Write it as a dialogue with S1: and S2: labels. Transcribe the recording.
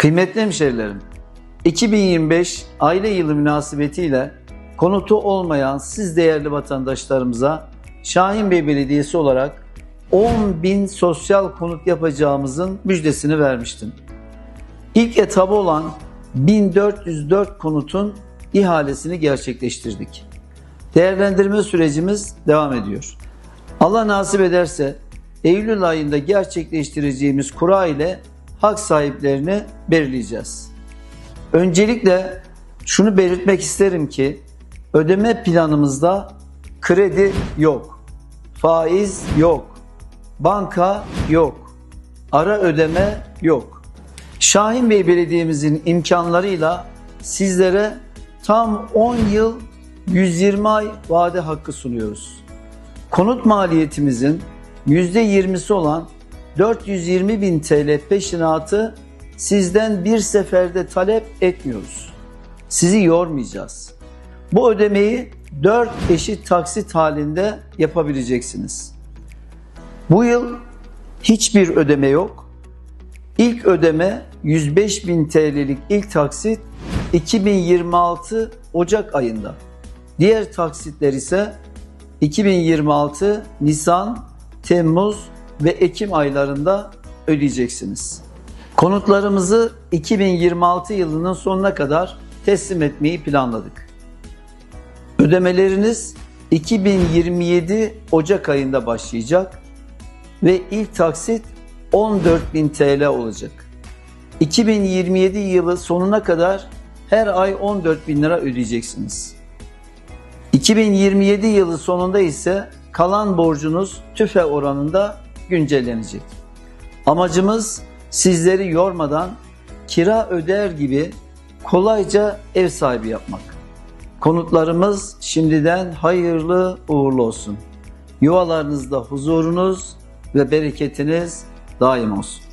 S1: Kıymetli hemşerilerim, 2025 aile yılı münasebetiyle konutu olmayan siz değerli vatandaşlarımıza Şahin Bey Belediyesi olarak 10 bin sosyal konut yapacağımızın müjdesini vermiştim. İlk etabı olan 1404 konutun ihalesini gerçekleştirdik. Değerlendirme sürecimiz devam ediyor. Allah nasip ederse Eylül ayında gerçekleştireceğimiz kura ile hak sahiplerini belirleyeceğiz. Öncelikle şunu belirtmek isterim ki ödeme planımızda kredi yok, faiz yok, banka yok, ara ödeme yok. Şahin Bey Belediye'mizin imkanlarıyla sizlere tam 10 yıl 120 ay vade hakkı sunuyoruz. Konut maliyetimizin %20'si olan 420 bin TL peşinatı sizden bir seferde talep etmiyoruz. Sizi yormayacağız. Bu ödemeyi 4 eşit taksit halinde yapabileceksiniz. Bu yıl hiçbir ödeme yok. İlk ödeme 105 bin TL'lik ilk taksit 2026 Ocak ayında. Diğer taksitler ise 2026 Nisan, Temmuz ve Ekim aylarında ödeyeceksiniz. Konutlarımızı 2026 yılının sonuna kadar teslim etmeyi planladık. Ödemeleriniz 2027 Ocak ayında başlayacak ve ilk taksit 14.000 TL olacak. 2027 yılı sonuna kadar her ay 14.000 lira ödeyeceksiniz. 2027 yılı sonunda ise kalan borcunuz tüfe oranında güncellenecek. Amacımız sizleri yormadan kira öder gibi kolayca ev sahibi yapmak. Konutlarımız şimdiden hayırlı uğurlu olsun. Yuvalarınızda huzurunuz ve bereketiniz daim olsun.